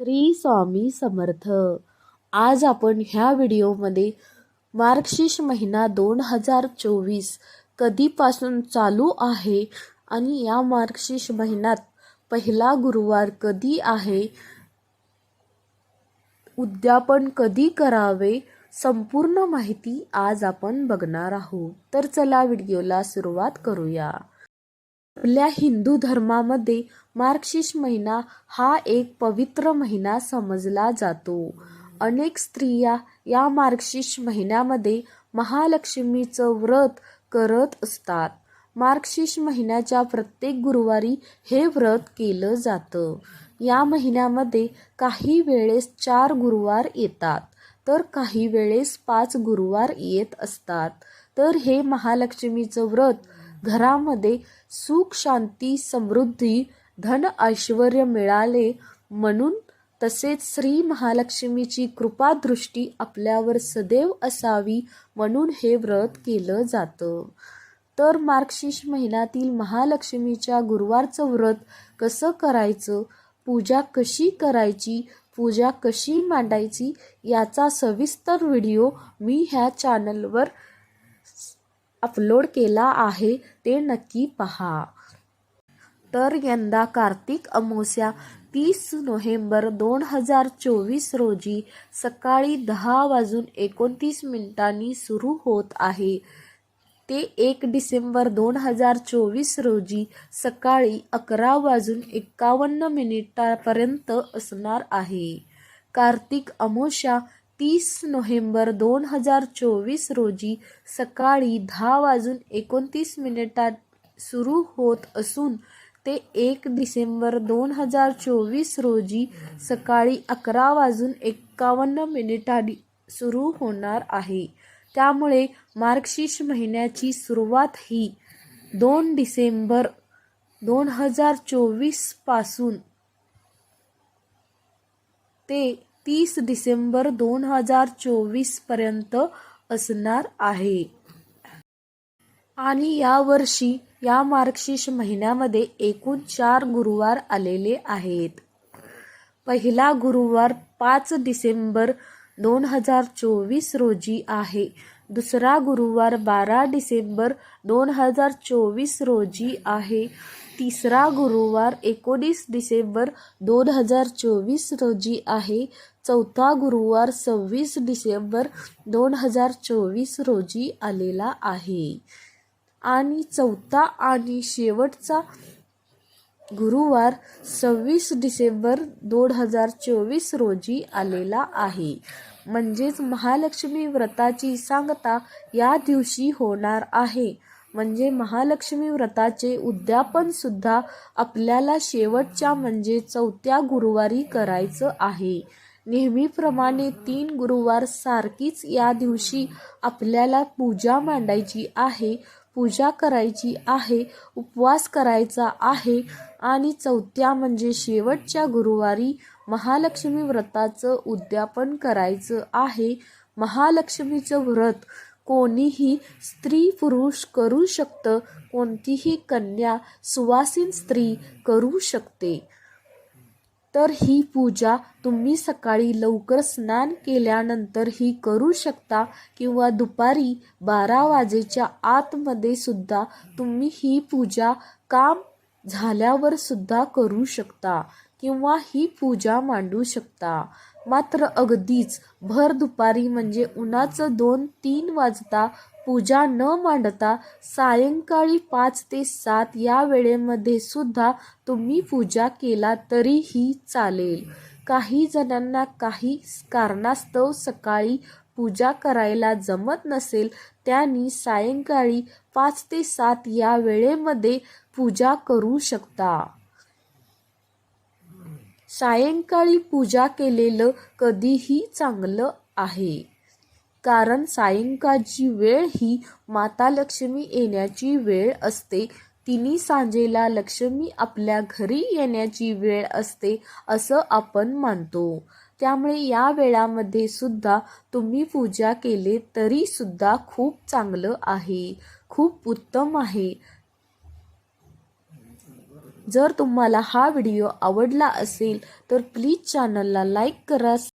श्री स्वामी समर्थ. आज आपण ह्या व्हिडिओमध्ये मार्गशीर्ष महिना दोन हजार चोवीस कधीपासून चालू आहे आणि या मार्गशीर्ष महिन्यात पहिला गुरुवार कधी आहे उद्यापन कधी करावे संपूर्ण माहिती आज आपण बघणार आहोत. तर चला व्हिडिओला सुरुवात करूया. आपल्या हिंदू धर्मामध्ये मार्गशीर्ष महिना हा एक पवित्र महिना समजला जातो. अनेक स्त्रिया या मार्गशीर्ष महिन्यामध्ये महालक्ष्मीचं व्रत करत असतात. मार्गशीर्ष महिन्याच्या प्रत्येक गुरुवारी हे व्रत केलं जातं. या महिन्यामध्ये काही वेळेस चार गुरुवार येतात तर काही वेळेस पाच गुरुवार येत असतात. तर हे महालक्ष्मीचं व्रत घरामध्ये सुख शांती समृद्धी धन ऐश्वर मिळाले म्हणून तसेच श्री महालक्ष्मीची कृपादृष्टी आपल्यावर सदैव असावी म्हणून हे व्रत केलं जातं. तर मार्गशीर्ष महिन्यातील महालक्ष्मीच्या गुरुवारचं व्रत कसं करायचं? पूजा कशी करायची? पूजा कशी मांडायची? याचा सविस्तर व्हिडिओ मी ह्या चॅनलवर अपलोड केला आहे ते नक्की पहा. तर यंदा कार्तिक अमावस्या तीस नोव्हेंबर दोन हजार चोवीस रोजी सकाळी दहा वाजून एकोणतीस मिनिटांनी सुरू होत आहे. ते एक डिसेंबर दोन हजार चोवीस रोजी सकाळी अकरा वाजून एकावन्न मिनिटापर्यंत असणार आहे. कार्तिक अमावस्या तीस नोव्हेंबर दोन हजार चोवीस रोजी सकाळी दहा वाजून एकोणतीस मिनिटात सुरू होत असून ते एक डिसेंबर दोन हजार चोवीस रोजी सकाळी अकरा वाजून एक्कावन्न मिनिटांनी सुरू होणार आहे. त्यामुळे मार्गशीर्ष महिन्याची सुरुवात ही दोन डिसेंबर दोन हजार चोवीसपासून ते तीस डिसेंबर दोन हजार चोवीसपर्यंत असणार आहे. आणि यावर्षी या मार्गशीर्ष महिन्यामध्ये एकूण चार गुरुवार आलेले आहेत. पहिला गुरुवार पाच डिसेंबर दोन हजार चोवीस रोजी आहे. दुसरा गुरुवार बारा डिसेंबर दोन हजार चोवीस रोजी आहे. तिसरा गुरुवार एकोणीस डिसेंबर दोन हजार चोवीस रोजी आहे. चौथा गुरुवार सव्वीस डिसेंबर दोन हजार चोवीस रोजी आलेला आहे. आणि चौथा आणि शेवटचा गुरुवार सव्वीस डिसेंबर दोन हजार चोवीस रोजी आलेला आहे. म्हणजेच महालक्ष्मी व्रताची सांगता या दिवशी होणार आहे. म्हणजे महालक्ष्मी व्रताचे उद्यापन सुद्धा आपल्याला शेवटच्या म्हणजे चौथ्या गुरुवारी करायचं आहे. नेहमीप्रमाणे तीन गुरुवार सारखीच या दिवशी आपल्याला पूजा मांडायची आहे. पूजा करायची आहे उपवास करायचा आहे आणि चौथ्या म्हणजे शेवटच्या गुरुवारी महालक्ष्मी व्रताचं उद्यापन करायचं आहे. महालक्ष्मीचं व्रत कोणीही स्त्री पुरुष करू शकतं कोणतीही कन्या सुवासीन स्त्री करू शकते. तर ही पूजा तुम्ही सकाळी लवकर स्नान केल्यानंतर ही करू शकता किंवा दुपारी बारा वाजेच्या आतमध्ये सुद्धा तुम्ही ही पूजा काम झाल्यावर सुद्धा करू शकता. किंवा ही पूजा मांडू शकता. मात्र अगदीच भर दुपारी म्हणजे उन्हाचं दोन तीन वाजता पूजा न मांडता सायंकाळी पाच ते सात या वेळेमध्ये सुद्धा तुम्ही पूजा केला तरीही चालेल. काही जणांना काही कारणास्तव सकाळी पूजा करायला जमत नसेल त्यांनी सायंकाळी पाच ते सात या वेळेमध्ये पूजा करू शकता. सायंकाळी पूजा केलेलं कधीही चांगलं आहे. कारण सायंकाळची वेळ ही माता लक्ष्मी येण्याची वेळ असते. तिन्ही सांजेला लक्ष्मी आपल्या घरी येण्याची वेळ असते असं आपण मानतो. त्यामुळे या वेळामध्ये सुद्धा तुम्ही पूजा केले तरी सुद्धा खूप चांगलं आहे. खूप उत्तम आहे. जर तुम्हाला हा व्हिडिओ आवडला असेल तर प्लीज चॅनलला लाईक करा